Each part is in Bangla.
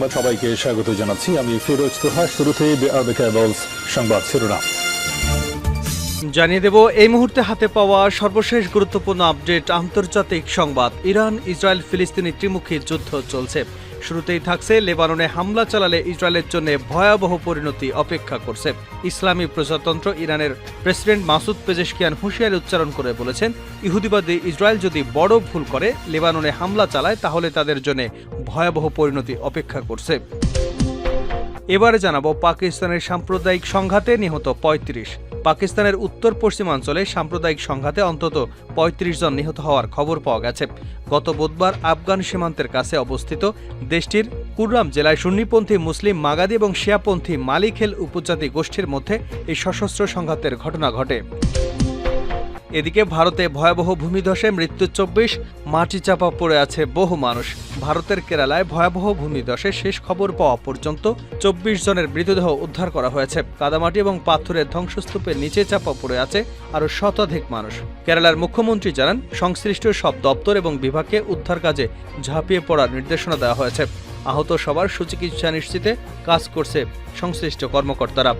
সংবাদ সবাইকে স্বাগত জানাচ্ছি। আমি ফিরোজ তোহা, শুরুতে সংবাদ শিরোনাম। জানিয়ে দেব, এই মুহূর্তে হাতে পাওয়া সর্বশেষ গুরুত্বপূর্ণ আপডেট, আন্তর্জাতিক সংবাদ। ইরান, ইসরায়েল, ফিলিস্তিনি ত্রিমুখী যুদ্ধ চলছে। শুরুতেই থাকছে লেবাননে হামলা চালালে ইসরায়েলের জন্য ভয়াবহ পরিণতি অপেক্ষা করছে। ইসলামী প্রজাতন্ত্র ইরানের প্রেসিডেন্ট মাসুদ পেজেশকিয়ান হুঁশিয়ারি উচ্চারণ করে বলেছেন, ইহুদিবাদী ইসরায়েল যদি বড় ভুল করে, লেবাননে হামলা চালায়, তাহলে তাদের জন্য ভয়াবহ পরিণতি অপেক্ষা করছে। এবারে জানাব পাকিস্তানের সাম্প্রদায়িক সংঘাতে নিহত ৩৫ পাকিস্তানের উত্তর পশ্চিমাঞ্চলে সাম্প্রদায়িক সংঘাতে অন্তত ৩৫ জন নিহত হওয়ার খবর পাওয়া গেছে। গত বুধবার আফগান সীমান্তের কাছে অবস্থিত দেশটির কুররাম জেলায় সুন্নিপন্থী মুসলিম মাগাদি এবং শিয়াপন্থী মালিখেল উপজাতি গোষ্ঠীর মধ্যে এই সশস্ত্র সংঘাতের ঘটনা ঘটে। এদিকে ভারতে ভয়াবহ ভূমিধসে মৃত্যু চব্বিশ, মাটি চাপা পড়ে আছে বহু মানুষ। ভারতের কেরালায় ভয়াবহ ভূমিধসে শেষ খবর পাওয়া পর্যন্ত চব্বিশ জনের মৃতদেহ উদ্ধার করা হয়েছে। কাদামাটি এবং পাথরের ধ্বংসস্তূপের নিচে চাপা পড়ে আছে আরও শতাধিক মানুষ। কেরালার মুখ্যমন্ত্রী জানান, সংশ্লিষ্ট সব দপ্তর এবং বিভাগকে উদ্ধার কাজে ঝাঁপিয়ে পড়ার নির্দেশনা দেওয়া হয়েছে। আহত সবার সুচিকিৎসা নিশ্চিতে কাজ করছে সংশ্লিষ্ট কর্মকর্তারা।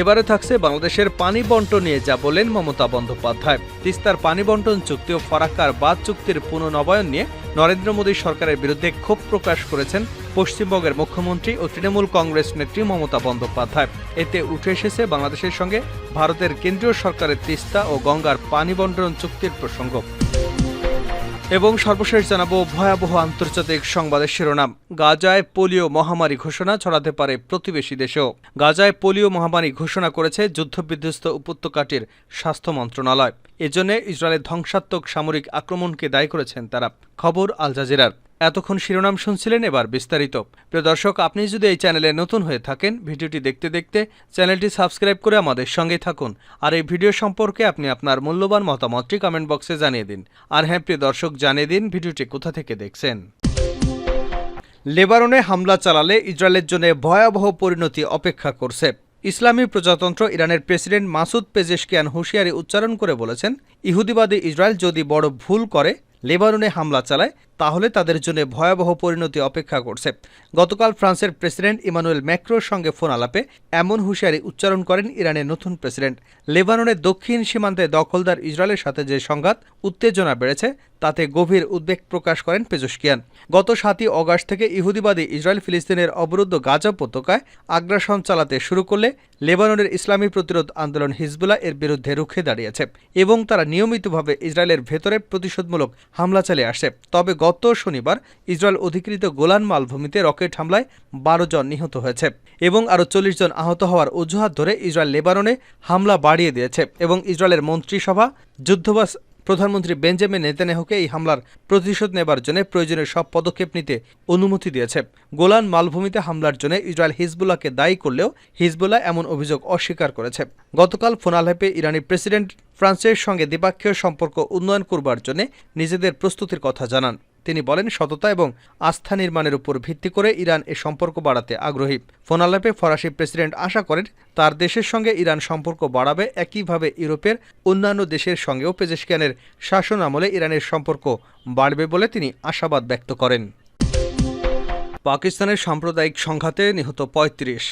এবারে থাকছে বাংলাদেশের পানি বন্টন নিয়ে যা বলেন মমতা বন্দ্যোপাধ্যায়। তিস্তার পানি বন্টন চুক্তি ও ফরাক্কার বাদ চুক্তির পুনর্নবায়ন নিয়ে নরেন্দ্র মোদী সরকারের বিরুদ্ধে ক্ষোভ প্রকাশ করেছেন পশ্চিমবঙ্গের মুখ্যমন্ত্রী ও তৃণমূল কংগ্রেস নেত্রী মমতা বন্দ্যোপাধ্যায়। এতে উঠে এসেছে বাংলাদেশের সঙ্গে ভারতের কেন্দ্রীয় সরকারের তিস্তা ও গঙ্গার পানি বন্টন চুক্তির প্রসঙ্গ। এবং সর্বশেষ জানাব ভয়াবহ আন্তর্জাতিক সংবাদের শিরোনাম। গাজায় পোলিও মহামারী ঘোষণা ছড়াতে পারে প্রতিবেশী দেশেও। গাজায় পোলিও মহামারী ঘোষণা করেছে যুদ্ধবিধ্বস্ত উপত্যকাটির স্বাস্থ্য মন্ত্রণালয়। এজন্য ইসরায়েলের ধ্বংসাত্মক সামরিক আক্রমণকে দায়ী করেছেন তারা। খবর আল জাজিরার। এতক্ষণ শিরোনাম শুনছিলেন এবার বিস্তারিত। প্রিয় দর্শক, আপনি যদি এই চ্যানেলে নতুন হয়ে থাকেন, ভিডিওটি দেখতে দেখতে চ্যানেলটি সাবস্ক্রাইব করে আমাদের সঙ্গে থাকুন। আর এই ভিডিও সম্পর্কে আপনি আপনার মূল্যবান মতামতটি কমেন্ট বক্সে জানিয়ে দিন। আর হ্যাঁ প্রিয় দর্শক, জানিয়ে দিন ভিডিওটি কোথা থেকে দেখছেন। লেবাননে হামলা চালালে ইসরায়েলের জন্য ভয়াবহ পরিণতি অপেক্ষা করছে। ইসলামী প্রজাতন্ত্র ইরানের প্রেসিডেন্ট মাসুদ পেজেশকিয়ান হুঁশিয়ারি উচ্চারণ করে বলেছেন, ইহুদিবাদী ইসরায়েল যদি বড় ভুল করে, লেবাননে হামলা চালায় তাহলে তাদের জন্য ভয়াবহ পরিণতি অপেক্ষা করছে। গতকাল ফ্রান্সের প্রেসিডেন্ট ইমানুয়েল ম্যাক্রোর সঙ্গে ফোন আলাপে এমন হুঁশিয়ারি উচ্চারণ করেন ইরানের নতুন প্রেসিডেন্ট। লেবাননের দক্ষিণ সীমান্তে দখলদার ইসরায়েলের সাথে যে সংঘাত, উত্তেজনা বেড়েছে, তাতে গভীর উদ্বেগ প্রকাশ করেন পেজস্কিয়ান গত সাতই অগাস্ট থেকে ইহুদিবাদী ইসরায়েল ফিলিস্তিনের অবরুদ্ধ গাজা উপত্যকায় আগ্রাসন চালাতে শুরু করলে লেবাননের ইসলামী প্রতিরোধ আন্দোলন হিজবুল্লাহ এর বিরুদ্ধে রুখে দাঁড়িয়েছে এবং তারা নিয়মিতভাবে ইসরায়েলের ভেতরে প্রতিশোধমূলক হামলা চালিয়ে আসে তবে গত শনিবার ইসরায়েল অধিকৃত গোলান মালভূমিতে রকেট হামলায় বারো জন নিহত হয়েছে এবং আরও চল্লিশ জন আহত হওয়ার অজুহাত ধরে ইসরায়েল লেবাননে হামলা বাড়িয়ে দিয়েছে এবং ইসরায়েলের মন্ত্রিসভা, যুদ্ধবাস, প্রধানমন্ত্রী বেঞ্জামিন নেতানিয়াহুকে এই হামলার প্রতিশোধ নেবার জন্য প্রয়োজনীয় সব পদক্ষেপ নিতে অনুমতি দিয়েছে। গোলান মালভূমিতে হামলার জন্য ইসরায়েল হিজবুল্লাহকে দায়ী করলেও হিজবুল্লাহ এমন অভিযোগ অস্বীকার করেছে। গতকাল ফোনালাপে ইরানি প্রেসিডেন্ট ফ্রান্সের সঙ্গে দ্বিপাক্ষীয় সম্পর্ক উন্নয়ন করবার জন্য নিজেদের প্রস্তুতির কথা জানান। তিনি বলেন, সততা এবং আস্থা নির্মাণের উপর ভিত্তি করে ইরান এ সম্পর্ক বাড়াতে আগ্রহী। ফোনালাপে ফরাসি প্রেসিডেন্ট আশা করেন, তার দেশের সঙ্গে ইরান সম্পর্ক বাড়াবে একইভাবে ইউরোপের অন্যান্য দেশের সঙ্গেও পেজেশকিয়ানের শাসন আমলে ইরানের সম্পর্ক বাড়বে বলে তিনি আশাবাদ ব্যক্ত করেন। পাকিস্তানের সাম্প্রদায়িক সংঘাতে নিহত পঁয়ত্রিশ।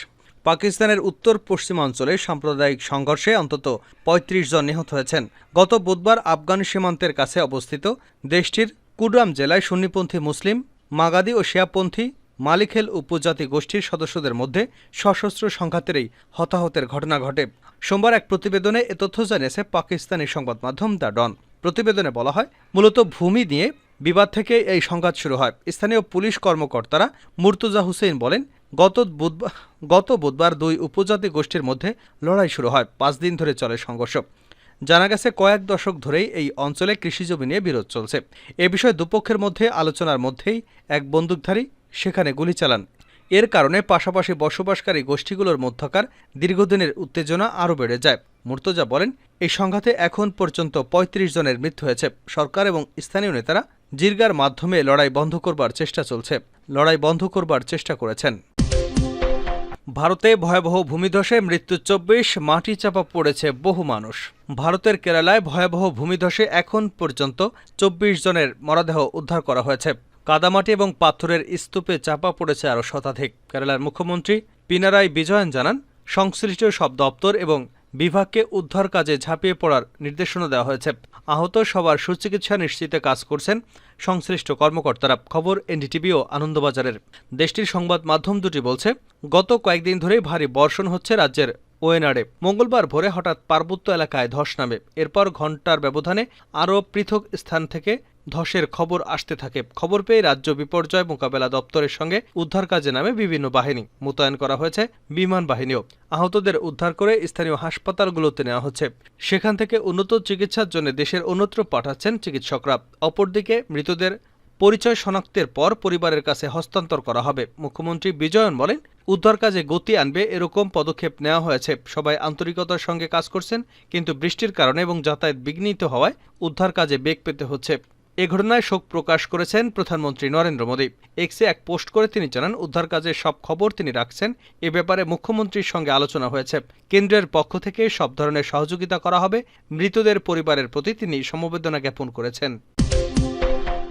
পাকিস্তানের উত্তর পশ্চিমাঞ্চলে সাম্প্রদায়িক সংঘর্ষে অন্তত ৩৫ জন নিহত হয়েছেন। গত বুধবার আফগান সীমান্তের কাছে অবস্থিত দেশটির কুডরাম জেলায় সুন্নিপন্থী মুসলিম, মাগাদি ও শিয়াপন্থী, মালিখেল উপজাতি গোষ্ঠীর সদস্যদের মধ্যে সশস্ত্র সংঘাতের এই হতাহতের ঘটনা ঘটে। সোমবার এক প্রতিবেদনে এ তথ্য জানিয়েছে পাকিস্তানি সংবাদ মাধ্যম দ্য ডন। প্রতিবেদনে বলা হয়, মূলত ভূমি নিয়ে বিবাদ থেকে এই সংঘাত শুরু হয়। স্থানীয় পুলিশ কর্মকর্তারা মুর্তুজা হুসেইন বলেন, গত বুধবার গত বুধবার দুই উপজাতি গোষ্ঠীর মধ্যে লড়াই শুরু হয়। পাঁচ দিন ধরে চলে সংঘর্ষ। জানা গেছে, কয়েক দশক ধরেই এই অঞ্চলে কৃষিজমি নিয়ে বিরোধ চলছে। এ বিষয়ে দুপক্ষের মধ্যে আলোচনার মধ্যেই এক বন্দুকধারী সেখানে গুলি চালান। এর কারণে পাশাপাশি বসবাসকারী গোষ্ঠীগুলোর মধ্যকার দীর্ঘদিনের উত্তেজনা আরও বেড়ে যায়। মুর্তজা বলেন, এই সংঘাতে এখন পর্যন্ত ৩৫ জনের মৃত্যু হয়েছে। সরকার এবং স্থানীয় নেতারা জির্গার মাধ্যমে লড়াই বন্ধ করবার চেষ্টা চলছে। লড়াই বন্ধ করবার চেষ্টা করেছেন। ভারতে ভয়াবহ ভূমিধসে মৃত্যু চব্বিশ, মাটি চাপা পড়েছে বহু মানুষ। ভারতের কেরালায় ভয়াবহ ভূমিধসে এখন পর্যন্ত চব্বিশ জনের মরদেহ উদ্ধার করা হয়েছে। কাদামাটি এবং পাথরের স্তূপে চাপা পড়েছে আরও শতাধিক। কেরালার মুখ্যমন্ত্রী পিনারাই বিজয়ন জানান, সংশ্লিষ্ট সব দপ্তর এবং বিভাগকে উদ্ধার কাজে ঝাঁপিয়ে পড়ার নির্দেশনা দেওয়া হয়েছে। আহত সবার সুচিকিৎসা নিশ্চিতে কাজ করছেন সংশ্লিষ্ট কর্মকর্তারা। খবর এনডিটিভি ও আনন্দবাজারের। দেশটির সংবাদ মাধ্যম দুটি বলছে, গত কয়েকদিন ধরেই ভারী বর্ষণ হচ্ছে রাজ্যের ওয়েনাডে মঙ্গলবার ভোরে হঠাৎ পার্বত্য এলাকায় ধস নামে। এরপর ঘণ্টার ব্যবধানে আরও পৃথক স্থান থেকে ধসের খবর আসতে থাকে। খবর পেয়ে রাজ্য বিপর্যয় মোকাবেলা দপ্তরের সঙ্গে উদ্ধার কাজে নামে বিভিন্ন বাহিনী। মোতায়েন করা হয়েছে বিমান বাহিনীও। আহতদের উদ্ধার করে স্থানীয় হাসপাতালগুলোতে নেওয়া হচ্ছে। সেখান থেকে উন্নত চিকিৎসার জন্য দেশের অন্যত্র পাঠাচ্ছেন চিকিৎসকরা। অপরদিকে মৃতদের পরিচয় শনাক্তের পর পরিবারের কাছে হস্তান্তর করা হবে। মুখ্যমন্ত্রী বিজয়ন বলেন, উদ্ধার কাজে গতি আনবে এরকম পদক্ষেপ নেওয়া হয়েছে। সবাই আন্তরিকতার সঙ্গে কাজ করছেন, কিন্তু বৃষ্টির কারণে এবং যাতায়াত বিঘ্নিত হওয়ায় উদ্ধার কাজে বেগ পেতে হচ্ছে। এ ঘটনায় শোক প্রকাশ করেছেন প্রধানমন্ত্রী নরেন্দ্র মোদী। এক্সে এক পোস্ট করে তিনি জানান, উদ্ধার কাজের সব খবর তিনি রাখছেন। এ ব্যাপারে মুখ্যমন্ত্রীর সঙ্গে আলোচনা হয়েছে। কেন্দ্রের পক্ষ থেকে সব ধরনের সহযোগিতা করা হবে। মৃতদের পরিবারের প্রতি তিনি সমবেদনা জ্ঞাপন করেছেন।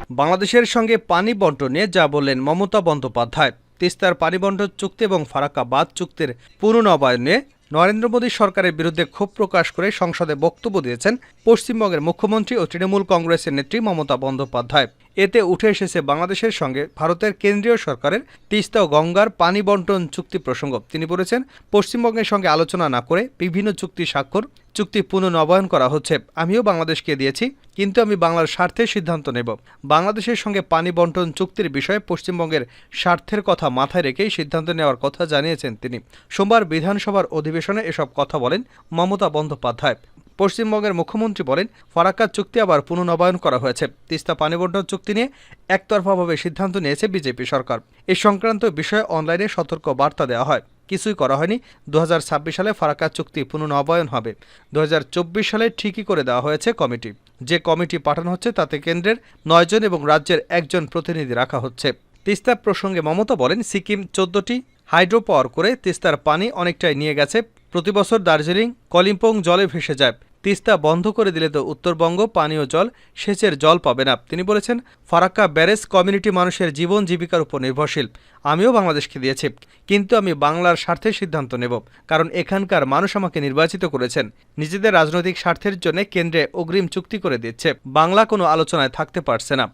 বাংলাদেশের সঙ্গে পানি বন্টনে যা বললেন মমতা বন্দ্যোপাধ্যায়। তিস্তার পানি বন্টন চুক্তি এবং ফারাক্কা বাদ চুক্তির পুনর্নবায়নে নরেন্দ্র মোদী সরকারের বিরুদ্ধে ক্ষোভ প্রকাশ করে সংসদে বক্তব্য দিয়েছেন পশ্চিমবঙ্গের মুখ্যমন্ত্রী ও তৃণমূল কংগ্রেসের নেত্রী মমতা বন্দ্যোপাধ্যায়। এতে উঠে এসেছে বাংলাদেশের সঙ্গে ভারতের কেন্দ্রীয় সরকারের তিস্তা ও গঙ্গার পানি বন্টন চুক্তি প্রসঙ্গ। তিনি বলেছেন, পশ্চিমবঙ্গের সঙ্গে আলোচনা না করে বিভিন্ন চুক্তি স্বাক্ষর, চুক্তি পুনর্নবায়ন করা হচ্ছে। আমিও বাংলাদেশকে দিয়েছি, কিন্তু আমি বাংলার স্বার্থে সিদ্ধান্ত নেব। বাংলাদেশের সঙ্গে পানি বন্টন চুক্তির বিষয়ে পশ্চিমবঙ্গের স্বার্থের কথা মাথায় রেখেই সিদ্ধান্ত নেওয়ার কথা জানিয়েছেন তিনি। সোমবার বিধানসভার অধিবেশনে এসব কথা বলেন মমতা বন্দ্যোপাধ্যায়। পশ্চিমবঙ্গের মুখ্যমন্ত্রী বলেন, ফারাক্কা চুক্তি আবার পুনর্নবায়ন করা হয়েছে। তিস্তা পানি বন্টন চুক্তি নিয়ে একতরফাভাবে সিদ্ধান্ত নিয়েছে বিজেপি সরকার। এ সংক্রান্ত বিষয়ে অনলাইনে সতর্ক বার্তা দেওয়া হয়। কিছুই করা হয়নি। দু হাজার ছাব্বিশ সালে ফারাক্কা চুক্তি পুনর্নবায়ন হবে। দু হাজার চব্বিশ সালে ঠিকই করে দেওয়া হয়েছে কমিটি। যে কমিটি পাঠানো হচ্ছে, তাতে কেন্দ্রের নয়জন এবং রাজ্যের একজন প্রতিনিধি রাখা হচ্ছে। তিস্তা প্রসঙ্গে মমতা বলেন, সিকিম চোদ্দটি হাইড্রো পাওয়ার করে তিস্তার পানি অনেকটাই নিয়ে গেছে। প্রতিবছর দার্জিলিং, কলিম্পং জলে ভেসে যায়। তিস্তা বন্ধ করে দিলে তো উত্তরবঙ্গ পানীয় জল সেচের জল পাবে না। তিনি বলেছেন, ফারাক্কা ব্যারেজ কমিউনিটি মানুষের জীবন জীবিকার উপর নির্ভরশীল। আমিও বাংলাদেশকে দিয়েছি, কিন্তু আমি বাংলার স্বার্থে সিদ্ধান্ত নেব, কারণ এখানকার মানুষ আমাকে নির্বাচিত করেছেন। নিজেদের রাজনৈতিক স্বার্থের জন্য কেন্দ্রে অগ্রিম চুক্তি করে দিচ্ছে। বাংলা কোনো আলোচনায় থাকতে পারছে না।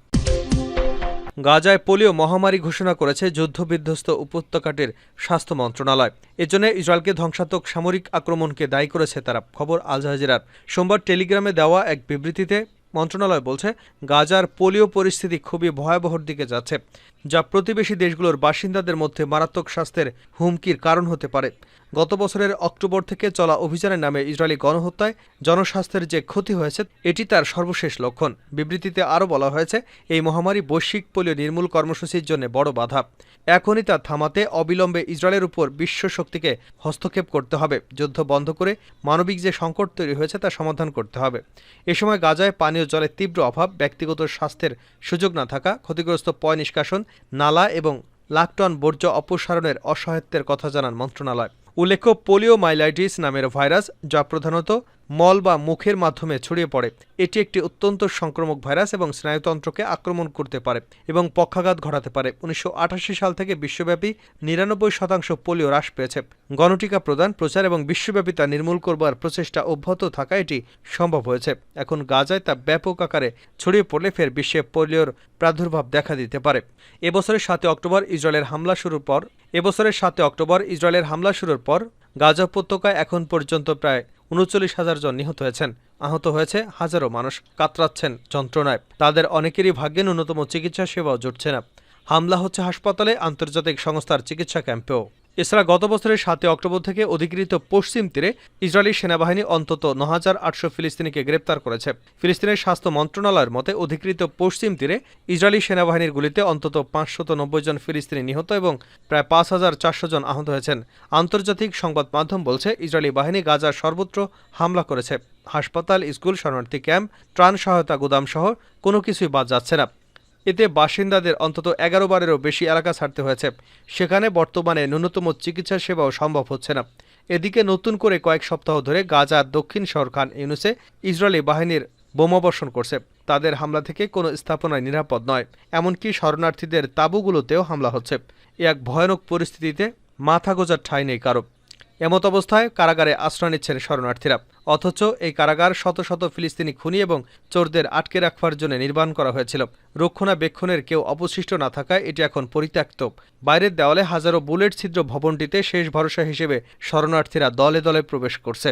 গাজায় পোলিও মহামারী ঘোষণা করেছে যুদ্ধবিধ্বস্ত উপত্যকাটির স্বাস্থ্য মন্ত্রণালয়। এজন্য ইসরায়েলকে ধ্বংসাত্মক সামরিক আক্রমণকে দায়ী করেছে তারা, খবর আল জাহাজিরার সোমবার টেলিগ্রামে দেওয়া এক বিবৃতিতে মন্ত্রণালয় বলছে, গাজার পোলিও পরিস্থিতি খুবই ভয়াবহর দিকে যাচ্ছে, যা প্রতিবেশী দেশগুলোর বাসিন্দাদের মধ্যে মারাত্মক স্বাস্থ্যের হুমকির কারণ হতে পারে। গত বছরের অক্টোবর থেকে চলা অভিযানের নামে ইসরায়েলি গণহত্যায় জনস্বাস্থ্যের যে ক্ষতি হয়েছে, এটি তার সর্বশেষ লক্ষণ। বিবৃতিতে আরও বলা হয়েছে, এই মহামারী বৈশ্বিক পোলিও নির্মূল কর্মসূচির জন্য বড় বাধা। এখনই তা থামাতে অবিলম্বে ইসরায়েলের উপর বিশ্ব শক্তিকে হস্তক্ষেপ করতে হবে। যুদ্ধ বন্ধ করে মানবিক যে সংকট তৈরি হয়েছে, তা সমাধান করতে হবে। এ সময় গাজায় পানীয় জলের তীব্র অভাব, ব্যক্তিগত স্বাস্থ্যের সুযোগ না থাকা, ক্ষতিগ্রস্ত পয় নিষ্কাশন, নালা এবং লাখ টন বর্জ্য অপসারণের অসহায়ত্বের কথা জানান মন্ত্রণালয়। উল্লেখ্য পোলিও মাইলাইটিস নামের ভাইরাস যা প্রধানত মল বা মুখের মাধ্যমে ছড়িয়ে পড়ে। এটি একটি অত্যন্ত সংক্রামক ভাইরাস এবং স্নায়ুতন্ত্রকে আক্রমণ করতে পারে এবং পক্ষাঘাত ঘটাতে পারে। উনিশশো আঠাশি সাল থেকে বিশ্বব্যাপী নিরানব্বই শতাংশ পোলিও হ্রাস পেয়েছে। গণটিকা প্রদান, প্রচার এবং বিশ্বব্যাপী তা নির্মূল করবার প্রচেষ্টা অব্যাহত থাকা এটি সম্ভব হয়েছে। এখন গাজায় তা ব্যাপক আকারে ছড়িয়ে পড়লে ফের বিশ্বে পোলিওর প্রাদুর্ভাব দেখা দিতে পারে। এবছরের সাতই অক্টোবর ইসরায়েলের হামলা শুরুর পর, এবছরের সাতই অক্টোবর ইসরায়েলের হামলা শুরুর পর গাজা উপত্যকায় এখন পর্যন্ত প্রায় উনচল্লিশ হাজার জন নিহত হয়েছেন। আহত হয়েছে হাজারো মানুষ। কাতরাচ্ছেন যন্ত্রণায়। তাদের অনেকেরই ভাগ্যে ন্যূনতম চিকিৎসা সেবাও জুটছে না। হামলা হচ্ছে হাসপাতালে আন্তর্জাতিক সংস্থার চিকিৎসা ক্যাম্পেও। এছাড়া গত বছরের সাতই অক্টোবর থেকে অধিকৃত পশ্চিম তীরে ইসরায়েলি সেনাবাহিনী অন্তত ন হাজার আটশো ফিলিস্তিনিকে গ্রেপ্তার করেছে। ফিলিস্তিনের স্বাস্থ্য মন্ত্রণালয়ের মতে, অধিকৃত পশ্চিম তীরে ইসরায়েলি সেনাবাহিনীর গুলিতে অন্তত পাঁচশত নব্বই জন ফিলিস্তিনি নিহত এবং প্রায় পাঁচ হাজার চারশো জন আহত হয়েছেন। আন্তর্জাতিক সংবাদ মাধ্যম বলছে, ইসরায়েলি বাহিনী গাজার সর্বত্র হামলা করেছে। হাসপাতাল, স্কুল, শরণার্থী ক্যাম্প, ত্রাণ সহায়তা গুদাম সহ কোনো কিছুই বাদ যাচ্ছে না। এতে বাসিন্দাদের অন্তত এগারো বারেরও বেশি এলাকা ছাড়তে হয়েছে। সেখানে বর্তমানে ন্যূনতম চিকিৎসা সেবাও সম্ভব হচ্ছে না। এদিকে নতুন করে কয়েক সপ্তাহ ধরে গাজার দক্ষিণ শহর খান ইউনুসে ইসরায়েলি বাহিনীর বোমাবর্ষণ করছে। তাদের হামলা থেকে কোনো স্থাপনায় নিরাপদ নয়। এমনকি শরণার্থীদের তাঁবুগুলোতেও হামলা হচ্ছে। এক ভয়ানক পরিস্থিতিতে মাথা গোজার ঠাঁই নেই কারও। এমত অবস্থায় কারাগারে আশ্রয় নিচ্ছেন শরণার্থীরা। অথচ এই কারাগার শত শত ফিলিস্তিনি খুনি এবং চোরদের আটকে রাখবার জন্য নির্মাণ করা হয়েছিল। রক্ষণাবেক্ষণের কেউ অবশিষ্ট না থাকায় এটি এখন পরিত্যক্ত। বাইরের দেওয়ালে হাজারো বুলেট ছিদ্র ভবনটিতে শেষ ভরসা হিসেবে শরণার্থীরা দলে দলে প্রবেশ করছে।